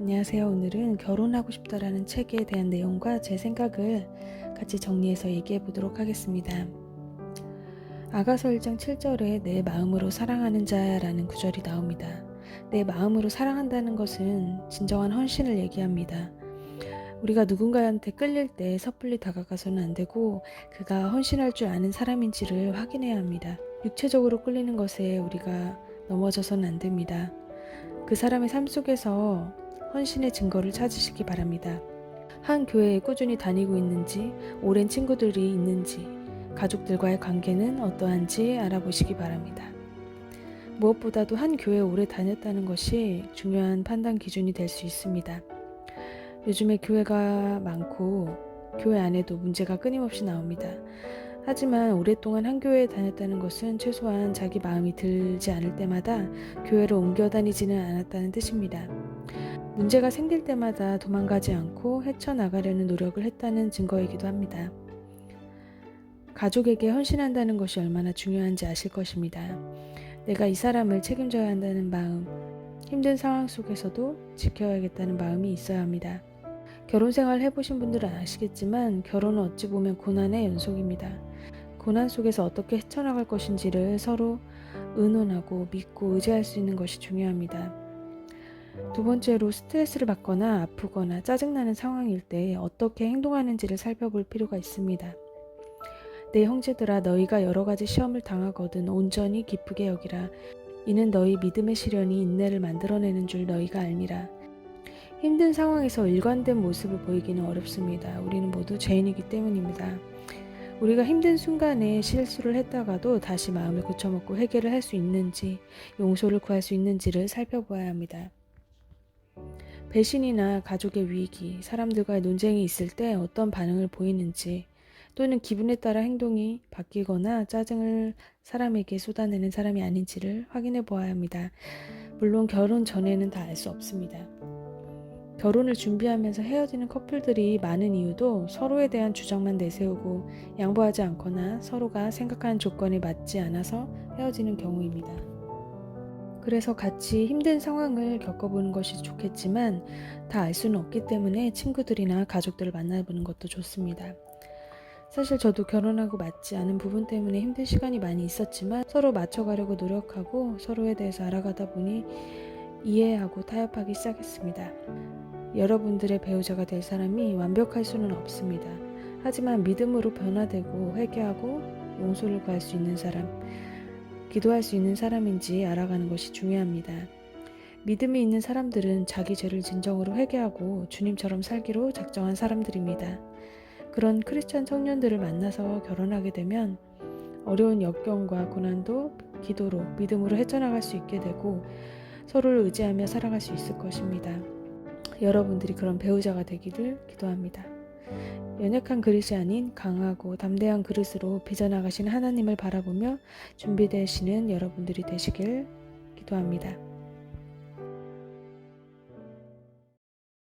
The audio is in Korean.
안녕하세요. 오늘은 결혼하고 싶다라는 책에 대한 내용과 제 생각을 같이 정리해서 얘기해 보도록 하겠습니다. 아가서 1장 7절에 내 마음으로 사랑하는 자라는 구절이 나옵니다. 내 마음으로 사랑한다는 것은 진정한 헌신을 얘기합니다. 우리가 누군가한테 끌릴 때 섣불리 다가가서는 안 되고 그가 헌신할 줄 아는 사람인지를 확인해야 합니다. 육체적으로 끌리는 것에 우리가 넘어져서는 안 됩니다. 그 사람의 삶 속에서 헌신의 증거를 찾으시기 바랍니다. 한 교회에 꾸준히 다니고 있는지, 오랜 친구들이 있는지, 가족들과의 관계는 어떠한지 알아보시기 바랍니다. 무엇보다도 한 교회에 오래 다녔다는 것이 중요한 판단 기준이 될 수 있습니다. 요즘에 교회가 많고 교회 안에도 문제가 끊임없이 나옵니다. 하지만 오랫동안 한 교회에 다녔다는 것은 최소한 자기 마음이 들지 않을 때마다 교회를 옮겨 다니지는 않았다는 뜻입니다. 문제가 생길 때마다 도망가지 않고 헤쳐나가려는 노력을 했다는 증거이기도 합니다. 가족에게 헌신한다는 것이 얼마나 중요한지 아실 것입니다. 내가 이 사람을 책임져야 한다는 마음, 힘든 상황 속에서도 지켜야겠다는 마음이 있어야 합니다. 결혼 생활 해보신 분들은 아시겠지만 결혼은 어찌 보면 고난의 연속입니다. 고난 속에서 어떻게 헤쳐나갈 것인지를 서로 의논하고 믿고 의지할 수 있는 것이 중요합니다. 두 번째로 스트레스를 받거나 아프거나 짜증나는 상황일 때 어떻게 행동하는지를 살펴볼 필요가 있습니다. 내 형제들아 너희가 여러 가지 시험을 당하거든 온전히 기쁘게 여기라 이는 너희 믿음의 시련이 인내를 만들어내는 줄 너희가 알미라 힘든 상황에서 일관된 모습을 보이기는 어렵습니다. 우리는 모두 죄인이기 때문입니다. 우리가 힘든 순간에 실수를 했다가도 다시 마음을 고쳐먹고 해결을 할 수 있는지 용서를 구할 수 있는지를 살펴보아야 합니다. 배신이나 가족의 위기, 사람들과의 논쟁이 있을 때 어떤 반응을 보이는지 또는 기분에 따라 행동이 바뀌거나 짜증을 사람에게 쏟아내는 사람이 아닌지를 확인해 보아야 합니다. 물론 결혼 전에는 다 알 수 없습니다. 결혼을 준비하면서 헤어지는 커플들이 많은 이유도 서로에 대한 주장만 내세우고 양보하지 않거나 서로가 생각하는 조건에 맞지 않아서 헤어지는 경우입니다. 그래서 같이 힘든 상황을 겪어보는 것이 좋겠지만 다 알 수는 없기 때문에 친구들이나 가족들을 만나보는 것도 좋습니다. 사실 저도 결혼하고 맞지 않은 부분 때문에 힘든 시간이 많이 있었지만 서로 맞춰가려고 노력하고 서로에 대해서 알아가다 보니 이해하고 타협하기 시작했습니다. 여러분들의 배우자가 될 사람이 완벽할 수는 없습니다. 하지만 믿음으로 변화되고 회개하고 용서를 구할 수 있는 사람, 기도할 수 있는 사람인지 알아가는 것이 중요합니다. 믿음이 있는 사람들은 자기 죄를 진정으로 회개하고 주님처럼 살기로 작정한 사람들입니다. 그런 크리스찬 청년들을 만나서 결혼하게 되면 어려운 역경과 고난도 기도로 믿음으로 헤쳐나갈 수 있게 되고 서로를 의지하며 살아갈 수 있을 것입니다. 여러분들이 그런 배우자가 되기를 기도합니다. 연약한 그릇이 아닌 강하고 담대한 그릇으로 빚어나가신 하나님을 바라보며 준비되시는 여러분들이 되시길 기도합니다.